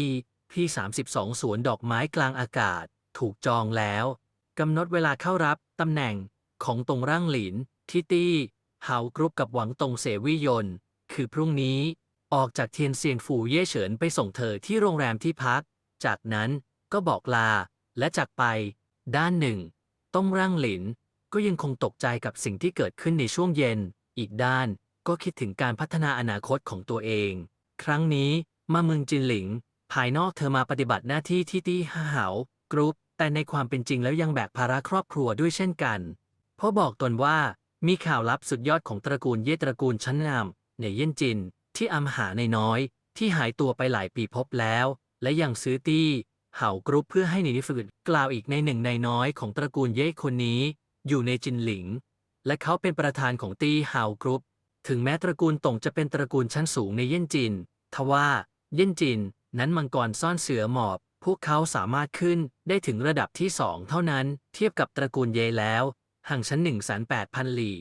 E P 32สวนดอกไม้กลางอากาศ ถูกจองแล้วกำหนดเวลาเข้ารับตำแหน่งของตรงร่างหลินที่ตี้เฮากรุ๊ปกับหวังตรงเสวิยน คือพรุ่งนี้ออกจากเทียนเซียงฝูเย่เฉินไปส่งเธอที่โรงแรมที่พัก จากนั้นก็บอกลาและจากไป ด้านหนึ่ง ต้องร่างหลิน ก็ยังคงตกใจกับสิ่งที่เกิดขึ้นในช่วงเย็น อีกด้านก็คิดถึงการพัฒนาอนาคตของตัวเอง ครั้งนี้มาเมืองจินหลิง ภายนอกเธอมาปฏิบัติหน้าที่ที่ตี้ห้าเหากรุ๊ป แต่ในความเป็นจริงแล้วยังแบกภาระครอบครัวด้วยเช่นกัน เพราะบอกตนว่ามีข่าวลับสุดยอดของตระกูลเย่ตระกูลชั้นนำในเย่นจิน ที่อำหาในน้อย ที่หายตัวไปหลายปีพบแล้ว และยังซื้อตี้เห่ากรุ๊ปเพื่อให้หนีฝืนกล่าวอีกในหนึ่งในน้อยของตระกูลเย่คนนี้ อยู่ในจินหลิง และเขาเป็นประธานของตี้เห่ากรุ๊ป ถึงแม้ตระกูลตงจะเป็นตระกูลชั้นสูงในเย่นจิน ทว่าเย่นจิน นั้นมังกรซ่อนเสือหมอบ พวกเขาสามารถขึ้นได้ถึงระดับที่สองเท่านั้น เทียบกับตระกูลเยแล้ว ห่างชั้น1 8 0 0 0หลี่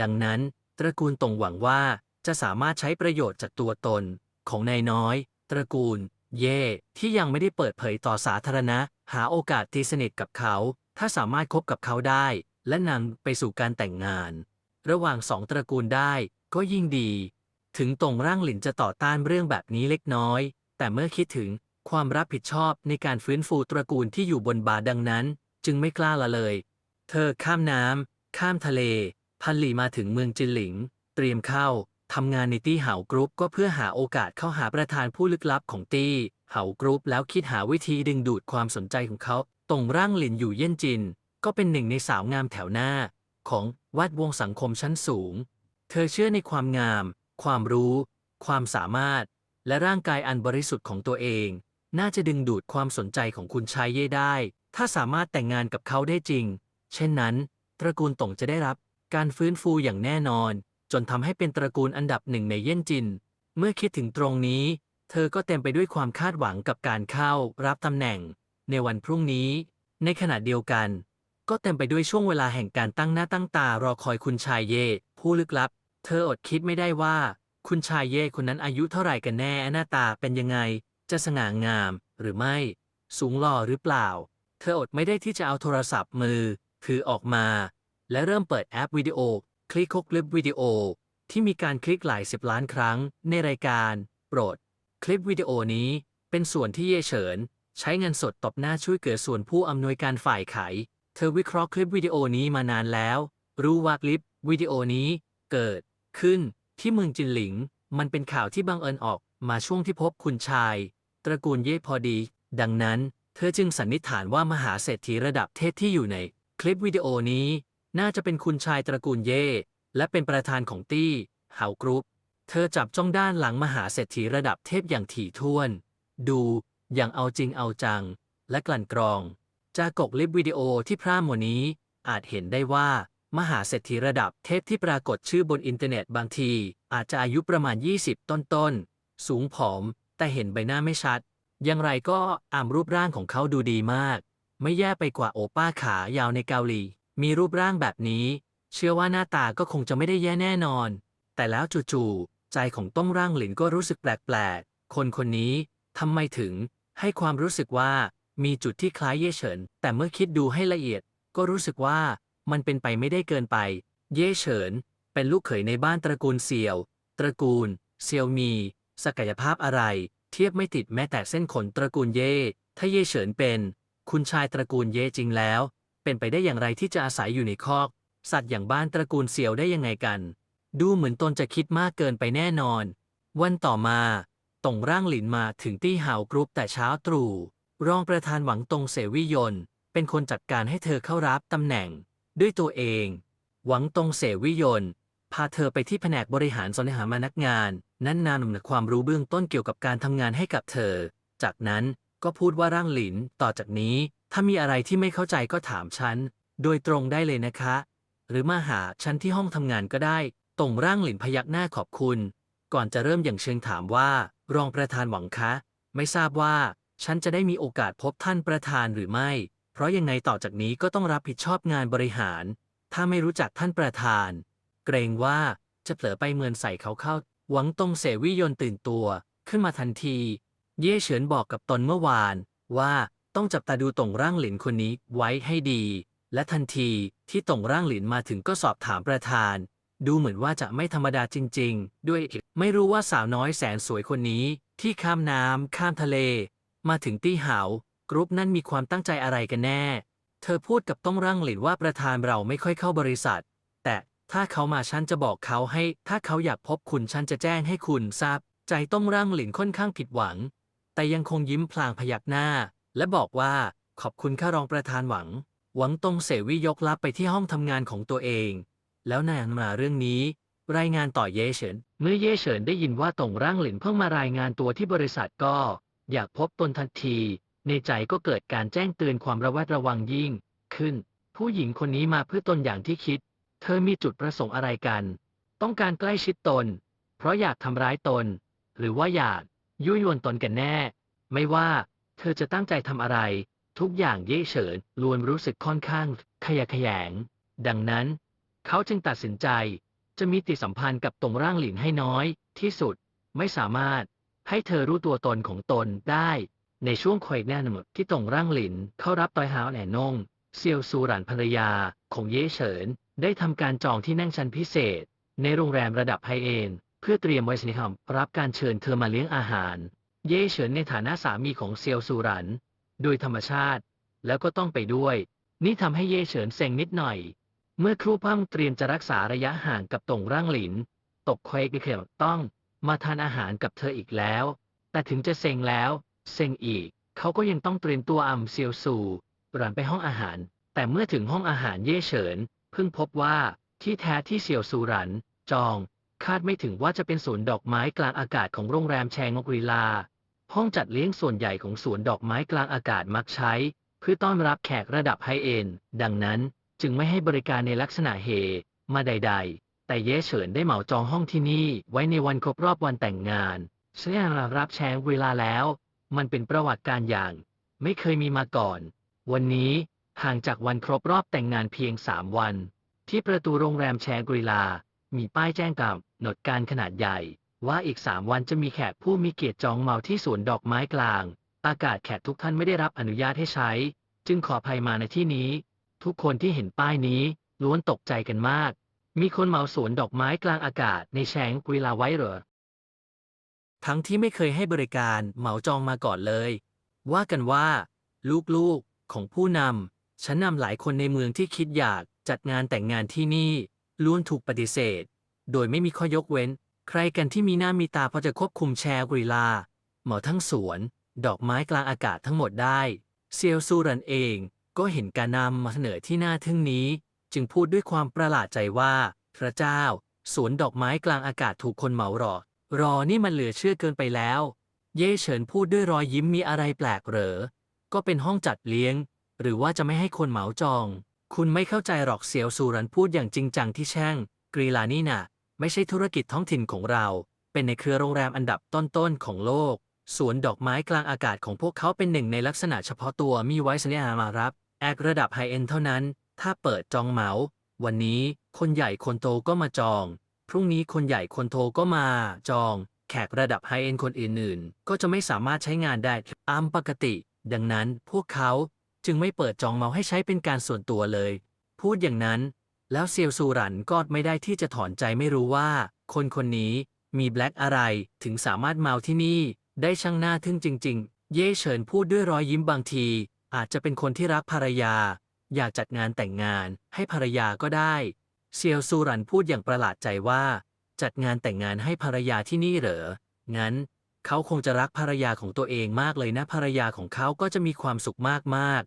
ดังนั้น ตระกูลตงหวังว่าจะสามารถใช้ประโยชน์จากตัวตน ของนายน้อย ตระกูล เย่ที่ยังไม่ได้เปิดเผยต่อสาธารณะ หาโอกาสตีสนิทกับเขา ถ้าสามารถคบกับเขาได้ และนำไปสู่การแต่งงาน ระหว่างสองตระกูลได้ก็ยิ่งดี ถึงตรงร่างหลินจะต่อต้านเรื่องแบบนี้เล็กน้อย แต่เมื่อคิดถึงความรับผิดชอบในการฟื้นฟูตระกูลที่อยู่บนบาดังนั้น จึงไม่กล้าละเลย เธอข้ามน้ำข้ามทะเล พันหลีมาถึงเมืองจินหลิง เตรียมเข้าทำงานในตี้เหากรุ๊ปก็เพื่อหาโอกาสเข้าหาประธานผู้ลึกลับของตี้เหากรุ๊ปแล้วคิดหาวิธีดึงดูดความสนใจของเขาตรงร่างหลินอยู่เย่นจิน ก็เป็นหนึ่งในสาวงามแถวหน้า ของวัดวงสังคมชั้นสูง เธอเชื่อในความงาม ความรู้ ความสามารถ และร่างกายอันบริสุทธิ์ของตัวเอง น่าจะดึงดูดความสนใจของคุณชายเย่ได้ ถ้าสามารถแต่งงานกับเขาได้จริง เช่นนั้น ตระกูลตงจะได้รับการฟื้นฟูอย่างแน่นอน จนทำให้เป็นตระกูลอันดับหนึ่งในเย่นจิน เมื่อคิดถึงตรงนี้ เธอก็เต็มไปด้วยความคาดหวังกับการเข้ารับตำแหน่ง ในวันพรุ่งนี้ ในขณะเดียวกัน ก็เต็มไปด้วยช่วงเวลาแห่งการตั้งหน้าตั้งตารอคอยคุณชายเย่ผู้ลึกลับ เธออดคิดไม่ได้ว่า คุณชายเย่คนนั้นอายุเท่าไหร่กันแน่หน้าตาเป็นยังไง จะสง่างามหรือไม่ สูงหล่อหรือเปล่า เธออดไม่ได้ที่จะเอาโทรศัพท์มือ ถือออกมา และเริ่มเปิดแอปวิดีโอ คลิกคลิปวิดีโอ ที่มีการคลิกหลายสิบล้านครั้ง ในรายการ โปรด คลิปวิดีโอนี้เป็นส่วนที่เย่เฉิน ใช้เงินสดตบหน้าช่วยเกิดส่วนผู้อำนวยการฝ่ายขายเธอวิเคราะห์คลิปวิดีโอนี้มานานแล้ว รู้ว่าคลิปวิดีโอนี้เกิดขึ้น ที่เมืองจินหลิง มันเป็นข่าวที่บังเอิญออกมาช่วงที่พบคุณชาย ตระกูลเย่พอดี ดังนั้น เธอจึงสันนิษฐานว่ามหาเศรษฐีระดับเทพที่อยู่ในคลิปวิดีโอนี้ น่าจะเป็นคุณชายตระกูลเย่และเป็นประธานของตี้เฮากรุ๊ป เธอจับจ้องด้านหลังมหาเศรษฐีระดับเทพอย่างถี่ถ้วน ดูอย่างเอาจริงเอาจัง และกลั่นกรอง จากกคลิปวิดีโอที่พร่ามวันนี้อาจเห็นได้ว่า มหาเศรษฐีระดับเทพที่ปรากฏชื่อบนอินเทอร์เน็ตบางที อาจจะอายุประมาณ 20 ต้นๆ สูงผอม แต่เห็นใบหน้าไม่ชัด อย่างไรก็อามรูปร่างของเขาดูดีมาก ไม่แย่ไปกว่าโอป้าขายาวในเกาหลี มีรูปร่างแบบนี้ เชื่อว่าหน้าตาก็คงจะไม่ได้แย่แน่นอน แต่แล้วจู่ๆใจของต้งร่างหลินก็รู้สึกแปลกๆ คนคนนี้ทำไมถึง ให้ความรู้สึกว่ามีจุดที่คล้ายเย่เฉิน แต่เมื่อคิดดูให้ละเอียด ก็รู้สึกว่า มันเป็นไปไม่ได้เกินไป เย่เฉิน เป็นลูกเขยในบ้านตระกูลเซียว ตระกูล เซียวมี ศักยภาพอะไร เทียบไม่ติดแม้แต่เส้นขนตระกูลเย่ ถ้าเย่เฉินเป็น คุณชายตระกูลเย่จริงแล้ว เป็นไปได้อย่างไรที่จะอาศัยอยู่ในคอก สัตว์อย่างบ้านตระกูลเซียวได้ยังไงกัน ดูเหมือนตนจะคิดมากเกินไปแน่นอน วันต่อมาตงร่างหลินมาถึงตี้หาวกรุ๊ปแต่เช้าตรู่ รองประธานหวังตงเสวิยน เป็นคนจัดการให้เธอเข้ารับตำแหน่ง ด้วยตัวเอง หวังตงเสวิยนพาเธอไปที่แผนกบริหารสนหามานักงาน นั้นนานหนุ่มความรู้เบื้องต้นเกี่ยวกับการทำงานให้กับเธอ จากนั้นก็พูดว่าร่างหลินต่อจากนี้ ถ้ามีอะไรที่ไม่เข้าใจก็ถามฉัน โดยตรงได้เลยนะคะ หรือมาหาฉันที่ห้องทำงานก็ได้ตรงร่างหลินพยักหน้าขอบคุณ ก่อนจะเริ่มอย่างเชิงถามว่า รองประธานหวังคะ ไม่ทราบว่า ฉันจะได้มีโอกาสพบท่านประธานหรือไม่ เพราะยังไงต่อจากนี้ก็ต้องรับผิดชอบงานบริหาร ถ้าไม่รู้จักท่านประธาน เกรงว่าจะเผลอไปเมินใส่เขาเข้า หวังตงเสวิยนตื่นตัว ขึ้นมาทันที เย่เฉินบอกกับตนเมื่อวาน ว่าต้องจับตาดูตงร่างหลินคนนี้ไว้ให้ดี และทันทีที่ตงร่างหลินมาถึงก็สอบถามประธาน ดูเหมือนว่าจะไม่ธรรมดาจริง ๆ ด้วยไม่รู้ว่าสาวน้อยแสนสวยคนนี้ ที่ข้ามน้ำข้ามทะเล มาถึงตี้เหา กรุ๊ปนั่นมีความตั้งใจอะไรกันแน่ เธอพูดกับต้องร่างหลินว่าประธานเราไม่ค่อยเข้าบริษัท แต่ถ้าเขามาฉันจะบอกเขาให้ ถ้าเขาอยากพบคุณฉันจะแจ้งให้คุณทราบ ใจต้องร่างหลินค่อนข้างผิดหวัง แต่ยังคงยิ้มพลางพยักหน้า และบอกว่าขอบคุณข้ารองประธานหวัง หวังตงเสวียกลับไปที่ห้องทำงานของตัวเอง แล้วนางมาเรื่องนี้ รายงานต่อเย่เฉิน เมื่อเย่เฉินได้ยินว่าตงร่างหลินเพิ่งมารายงานตัวที่บริษัทก็ อยากพบตนทันที ในใจก็เกิดการแจ้งเตือนความระแวดระวังยิ่ง ขึ้น ผู้หญิงคนนี้มาเพื่อตนอย่างที่คิด เธอมีจุดประสงค์อะไรกัน ต้องการใกล้ชิดตน เพราะอยากทำร้ายตน หรือว่าอยากยุยวนตนกันแน่ ไม่ว่าเธอจะตั้งใจทำอะไร ทุกอย่างเย่เฉินล้วนรู้สึกค่อนข้าง ขยะแขยง ดังนั้น เขาจึงตัดสินใจ จะมีติดสัมพันธ์กับตรงร่างหลินให้น้อย ที่สุดไม่สามารถให้เธอรู้ตัวตนของตนได้ ในช่วงคอยแน่นหมดที่ตรงร่างหลินเข้ารับตอยหาวแหน่นงเซียวซูหลานภรรยาของเย่เฉิน ได้ทำการจองที่นั่งชั้นพิเศษ ในโรงแรมระดับไฮเอนด์เพื่อเตรียมไว้สนิทมรับการเชิญเธอมาเลี้ยงอาหาร เย่เฉินในฐานะสามีของเซียวซูหลัน โดยธรรมชาติ แล้วก็ต้องไปด้วย นี่ทำให้เย่เฉินเซ็งนิดหน่อย เมื่อครูพังเตรียมจะรักษาระยะห่างกับตรงร่างหลิน ตกควกเขียวต้องมาทานอาหารกับเธออีกแล้ว แต่ถึงจะเซ็งแล้ว เซ็งอีก เขาก็ยังต้องเตรียมตัวอำเซียวซูรันไปห้องอาหาร แต่เมื่อถึงห้องอาหารเย่เฉิน เพิ่งพบว่าที่แท้ที่เซียวซูรัน จอง คาดไม่ถึงว่าจะเป็นสวนดอกไม้กลางอากาศของโรงแรมแชงกรีลา ห้องจัดเลี้ยงส่วนใหญ่ของสวนดอกไม้กลางอากาศมักใช้ เพื่อต้อนรับแขกระดับไฮเอนด์ดังนั้นจึงไม่ให้บริการในลักษณะเฮ มาใด ๆ แต่เย่เฉินได้เหมาจองห้องที่นี่ไว้ในวันครบรอบวันแต่งงานแสดงรับแชงเวลาแล้ว มันเป็นประวัติการอย่าง ไม่เคยมีมาก่อน วันนี้ห่างจากวันครบรอบแต่งงานเพียงสามวัน ที่ประตูโรงแรมแชงกรีลา มีป้ายแจ้งกำหนดการขนาดใหญ่ ว่าอีกสามวันจะมีแขกผู้มีเกียรติจองเมาที่สวนดอกไม้กลาง อากาศแขกทุกท่านไม่ได้รับอนุญาตให้ใช้ จึงขออภัยมาในที่นี้ ทุกคนที่เห็นป้ายนี้ล้วนตกใจกันมาก มีคนเมาสวนดอกไม้กลางอากาศในแชงกรีลาไว้เหรอ ทั้งที่ไม่เคยให้บริการเหมาจองมาก่อนเลย ว่ากันว่า ลูกๆของผู้นำชั้นนำหลายคนในเมืองที่คิดอยากจัดงานแต่งงานที่นี่ล้วนถูกปฏิเสธ โดยไม่มีข้อยกเว้น ใครกันที่มีหน้ามีตาพอจะควบคุมแชร์กรีลาเหมาทั้งสวน ดอกไม้กลางอากาศทั้งหมดได้เซียวซูรันเองก็เห็นการนำมาเสนอที่หน่าทึ่งนี้ จึงพูดด้วยความประหลาดใจว่า พระเจ้า สวนดอกไม้กลางอากาศถูกคนเหมาหรอ รอนี่มันเหลือเชื่อเกินไปแล้ว เย่เฉินพูดด้วยรอยยิ้มมีอะไรแปลกเหรอ ก็เป็นห้องจัดเลี้ยง หรือว่าจะไม่ให้คนเหมาจอง คุณไม่เข้าใจหรอกเสียวซูรันพูดอย่างจริงจังที่แช่ง กรีลานี่น่ะ ไม่ใช่ธุรกิจท้องถิ่นของเรา เป็นในเครือโรงแรมอันดับต้นๆของโลก สวนดอกไม้กลางอากาศของพวกเขาเป็นหนึ่งในลักษณะเฉพาะตัวมีไว้สัญญามารับ แอกระดับไฮเอ็นเท่านั้น ถ้าเปิดจองเหมา วันนี้คนใหญ่คนโตก็มาจอง พรุ่งนี้คนใหญ่คนโตก็มา จอง แขกระดับไฮเอ็นคนอื่นๆ ก็จะไม่สามารถใช้งานได้ตามปกติ ดังนั้นพวกเขาจึงไม่เปิดจองเมาให้ใช้เป็นการส่วนตัวเลย พูดอย่างนั้น แล้วเซียวซูรันก็ไม่ได้ที่จะถอนใจไม่รู้ว่า คนคนนี้มีแบล็กอะไรถึงสามารถเมาที่นี่ ได้ช่างหน้าทึ่งจริง ๆ เย่เฉินพูดด้วยรอยยิ้มบางที อาจจะเป็นคนที่รักภรรยา อยากจัดงานแต่งงานให้ภรรยาก็ได้ เซียวซูรันพูดอย่างประหลาดใจว่า จัดงานแต่งงานให้ภรรยาที่นี่เหรอ งั้น เขาคงจะรักภรรยาของตัวเองมากเลยนะภรรยาของเขาก็จะมีความสุขมากๆ